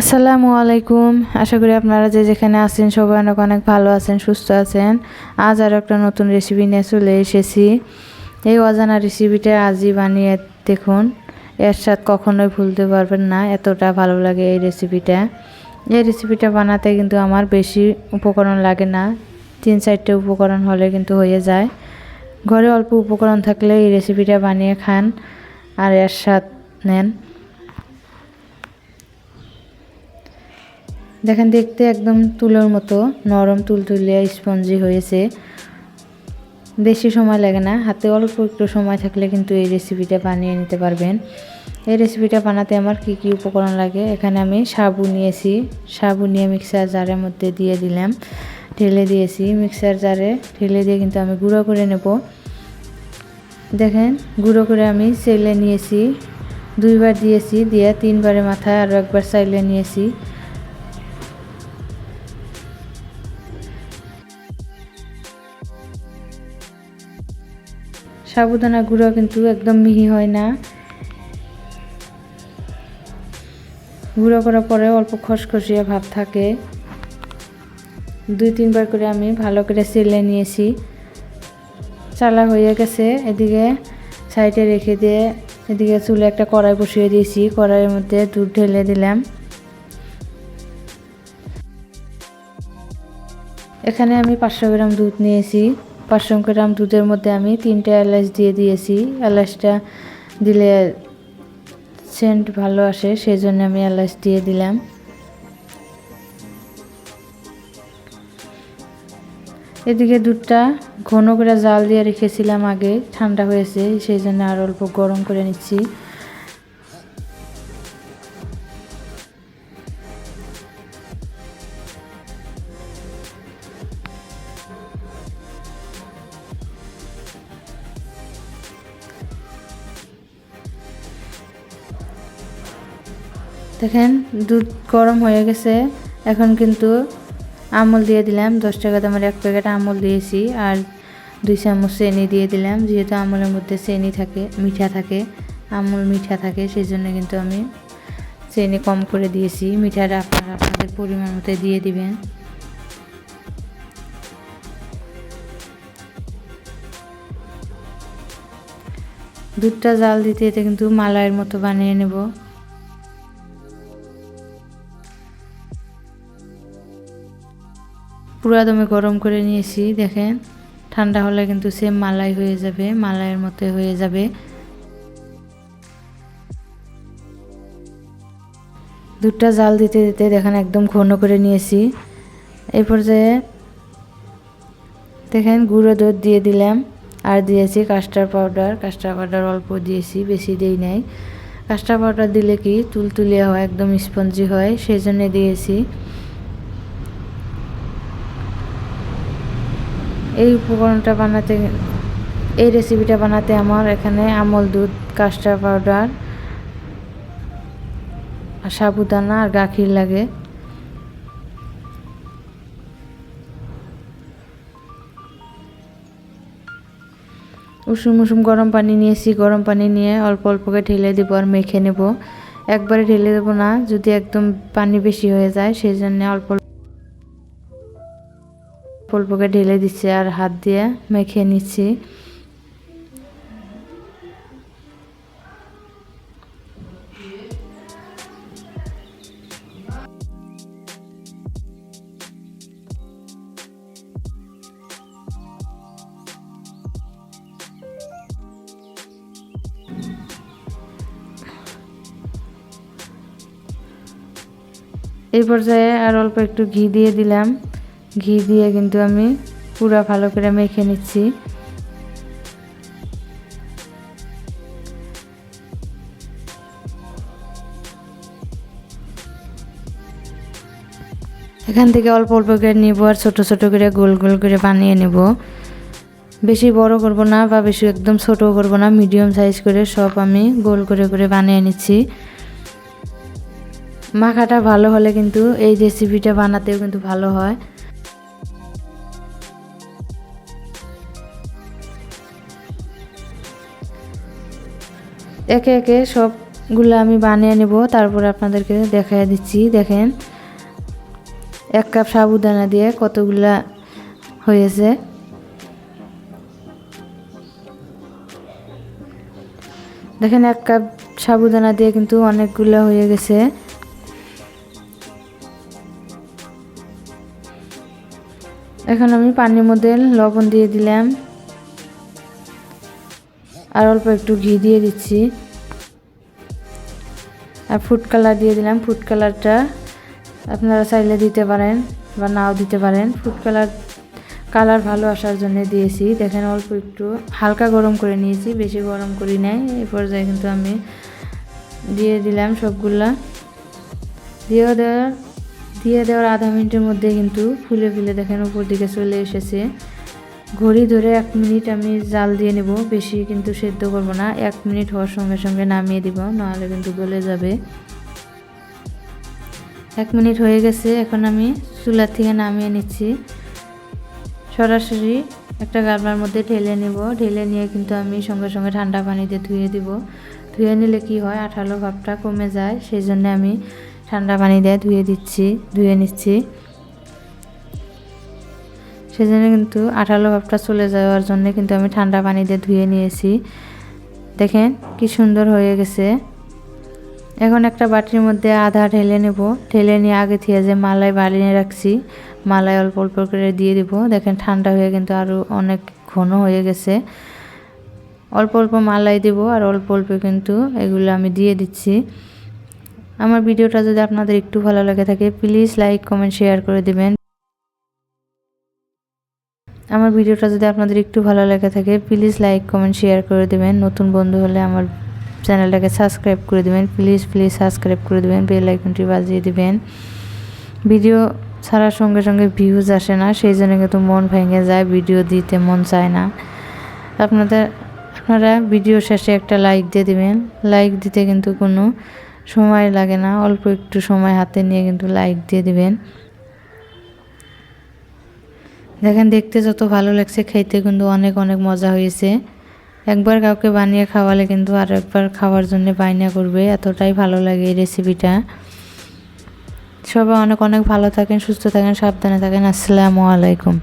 আসসালামু আলাইকুম। আশা করি আপনারা যে যেখানে আছেন সবাই অনেক অনেক ভালো আছেন, সুস্থ আছেন। আজ আর একটা নতুন রেসিপি নিয়ে চলে এসেছি। এই অজানা রেসিপিটা আজই বানিয়ে দেখুন। এর স্বাদ কখনোই ভুলতে পারবেন না, এতটা ভালো লাগে এই রেসিপিটা এই রেসিপিটা বানাতে কিন্তু আমার বেশি উপকরণ লাগে না। তিন চারটে উপকরণ হলে কিন্তু হয়ে যায়। ঘরে অল্প উপকরণ থাকলে এই রেসিপিটা বানিয়ে খান আর এর স্বাদ নেন। দেখেন দেখতে একদম তুলোর মতো, নরম তুলতুলিয়া স্পঞ্জি হয়েছে। বেশি সময় লাগে না, হাতে অল্প একটু সময় থাকলে কিন্তু এই রেসিপিটা বানিয়ে নিতে পারবেন। এই রেসিপিটা বানাতে আমার কি কি উপকরণ লাগে? এখানে আমি সাবু নিয়েছি। সাবু নিয়ে মিক্সার জারের মধ্যে দিয়ে দিলাম। ঢেলে দিয়েছি। মিক্সার জারে ঢেলে দিয়ে কিন্তু আমি গুঁড়ো করে নেব। দেখেন, গুঁড়ো করে আমি সেলে নিয়েছি। দুইবার দিয়েছি, দিয়ে তিনবারের মাথায় আরও একবার চাইলে নিয়েছি। সাবুদানা গুঁড়ো কিন্তু একদম মিহি হয় না। গুঁড়ো করার পরে অল্প খসখসিয়া ভাব থাকে। দুই, তিনবার করে আমি ভালো করে সেলে নিয়েছি। চালা হয়ে গেছে, এদিকে সাইডে রেখে দিয়ে এদিকে চুলে একটা কড়াই বসিয়ে দিয়েছি, কড়াইয়ের মধ্যে দুধ ঢেলে দিলাম। এখানে আমি পাঁচশো গ্রাম দুধ নিয়েছি। পাঁচশো গ্রাম দুধের মধ্যে আমি তিনটে এলাচ দিয়ে দিয়েছি। এলাচটা দিলে সেন্ট ভালো আসে সেই জন্য আমি এলাচ দিয়ে দিলাম। এদিকে দুধটা ঘন করে জাল দিয়ে রেখেছিলাম আগে, ঠান্ডা হয়েছে সেই জন্য আর অল্প গরম করে নিচ্ছি। দেখেন, দুধ গরম হয়ে গেছে। এখন কিন্তু আমল দিয়ে দিলাম। দশ টাকা দামের এক প্যাকেট আমল দিয়েছি আর দুই চামচ চেনি দিয়ে দিলাম। যেহেতু আমলের মধ্যে চেনি থাকে, মিঠা থাকে, আমল মিঠা থাকে সেই জন্য কিন্তু আমি চেনি কম করে দিয়েছি। মিঠাটা আপনারা আপনাদের পরিমাণ মতো দিয়ে দিবেন। দুধটা জাল দিতে, এতে কিন্তু মালাইয়ের মতো বানিয়ে নেব। পুরা দমে গরম করে নিয়েছি, দেখেন। ঠান্ডা হলে কিন্তু সেম মালাই হয়ে যাবে, মালাইয়ের মতো হয়ে যাবে। দুধটা জাল দিতে দিতে দেখেন একদম ঘন করে নিয়েছি। এই পর্যায়ে দেখেন গুঁড়ো দুধ দিয়ে দিলাম। আর দিয়েছি কাস্টার পাউডার কাস্টার পাউডার অল্প দিয়েছি, বেশি দিই নাই। কাস্টার পাউডার দিলে কি, তুলতুলিয়া হয়, একদম স্পঞ্জি হয়, সেই জন্য দিয়েছি। এই উপকরণটা বানাতে, এই রেসিপিটা বানাতে আমার এখানে আমল দুধ কাস্টার পাউডার আর সাবুদানা আর গাখির লাগে। উষুম উষুম গরম পানি নিয়েছি, গরম পানি নিয়ে অল্প অল্পকে ঢেলে দেবো আর মেখে নেব। একবারে ঢেলে দেবো না, যদি একদম পানি বেশি হয়ে যায়, সেই জন্য অল্প অল্পকে ঢেলে দিচ্ছি আর হাত দিয়ে মেখে নিচ্ছি। এই পর্যায়ে আর অল্প একটু ঘি দিয়ে দিলাম। ঘি দিয়ে কিন্তু আমি পুরা ভালো করে মেখে নিচ্ছি। এখান থেকে অল্প অল্প করে নিব আর ছোট ছোট করে গোল গোল করে বানিয়ে নেব। বেশি বড় করব না বা বেশি একদম ছোট করব না, মিডিয়াম সাইজ করে সব আমি গোল করে করে বানিয়ে নিচ্ছি। মাখাটা ভালো হলে কিন্তু এই রেসিপিটা বানাতেও কিন্তু ভালো হয়। একে একে সবগুলো আমি বানিয়ে নেব, তারপরে আপনাদেরকে দেখাই দিচ্ছি। দেখেন, এক কাপ সাবুদানা দিয়ে কতগুলা হয়েছে। দেখেন, এক কাপ সাবুদানা দিয়ে কিন্তু অনেকগুলো হয়ে গেছে। এখন আমি পানির মধ্যে লবণ দিয়ে দিলাম। আর অল্প একটু ঘি দিয়ে দিচ্ছি। আর ফুড কালার দিয়ে দিলাম। ফুড কালারটা আপনারা চাইলে দিতে পারেন বা নাও দিতে পারেন। ফুড কালার কালার ভালো আসার জন্য দিয়েছি। দেখেন অল্প একটু হালকা গরম করে নিয়েছি। বেশি গরম করি নাই। এই পর্যায়ে কিন্তু আমি দিয়ে দিলাম সবগুলা। দিয়ে দেওয়ার দিয়ে দেওয়ার আধা মিনিটের মধ্যে কিন্তু ফুলে ফুলে দেখেন উপর দিকে চলে এসেছে। ঘড়ি ধরে এক মিনিট আমি জাল দিয়ে নেব, বেশি কিন্তু সেদ্ধ করব না। এক মিনিট হওয়ার সঙ্গে সঙ্গে নামিয়ে দিব, নাহলে কিন্তু গলে যাবে। এক মিনিট হয়ে গেছে, এখন আমি চুলার থেকে নামিয়ে নিচ্ছি। সরাসরি একটা গামলার মধ্যে ঢেলে নেব। ঢেলে নিয়ে কিন্তু আমি সঙ্গে সঙ্গে ঠান্ডা পানিতে ধুয়ে দিব। ধুয়ে নিলে কি হয়, আঠালো ভাবটা কমে যায়, সেই জন্য আমি ঠান্ডা পানি দিয়ে ধুয়ে দিচ্ছি, ধুয়ে নিচ্ছি। সেজন্য কিন্তু আঠালো ভাবটা চলে যাওয়ার জন্য কিন্তু আমি ঠান্ডা পানি দিয়ে ধুয়ে নিয়েছি। দেখেন কি সুন্দর হয়ে গেছে। এখন একটা বাটির মধ্যে আধা ঢেলে নেব। ঢেলে নিয়ে আগে থেকে যে মালাই বানিয়ে রাখছি, মালাই অল্প অল্প করে দিয়ে দিব। দেখেন ঠান্ডা হয়ে কিন্তু আরও অনেক ঘন হয়ে গেছে। অল্প অল্প মালাই দিব আর অল্প অল্প কিন্তু এগুলো আমি দিয়ে দিচ্ছি। আমার ভিডিওটা যদি আপনাদের একটু ভালো লাগে থাকে প্লিজ লাইক কমেন্ট শেয়ার করে দিবেন। আমার ভিডিওটা যদি আপনাদের একটু ভালো লেগে থাকে প্লিজ লাইক কমেন্ট শেয়ার করে দেবেন। নতুন বন্ধু হলে আমার চ্যানেলটাকে সাবস্ক্রাইব করে দেবেন। প্লিজ প্লিজ সাবস্ক্রাইব করে দেবেন। বেল আইকনটি বাজিয়ে দেবেন। ভিডিও ছাড়ার সঙ্গে সঙ্গে ভিউজ আসে না, সেই জন্য কিন্তু মন ভেঙে যায়। ভিডিও দিতে মন চায় না। আপনাদের, আপনারা ভিডিও শেষে একটা লাইক দিয়ে দিবেন। লাইক দিতে কিন্তু কোনো সময় লাগে না। অল্প একটু সময় হাতে নিয়ে কিন্তু লাইক দিয়ে দিবেন। দেখেন, দেখতে যত ভালো লাগছে খাইতে কিন্তু অনেক অনেক মজা হয়েছে। একবার কাউকে বানিয়ে খাওয়ালে কিন্তু আর একবার খাওয়ার জন্য বাইনা করবে। এতটাই ভালো লাগে এই রেসিপিটা সবাই অনেক অনেক ভালো থাকেন, সুস্থ থাকেন, সাবধানে থাকেন। আসসালামু আলাইকুম।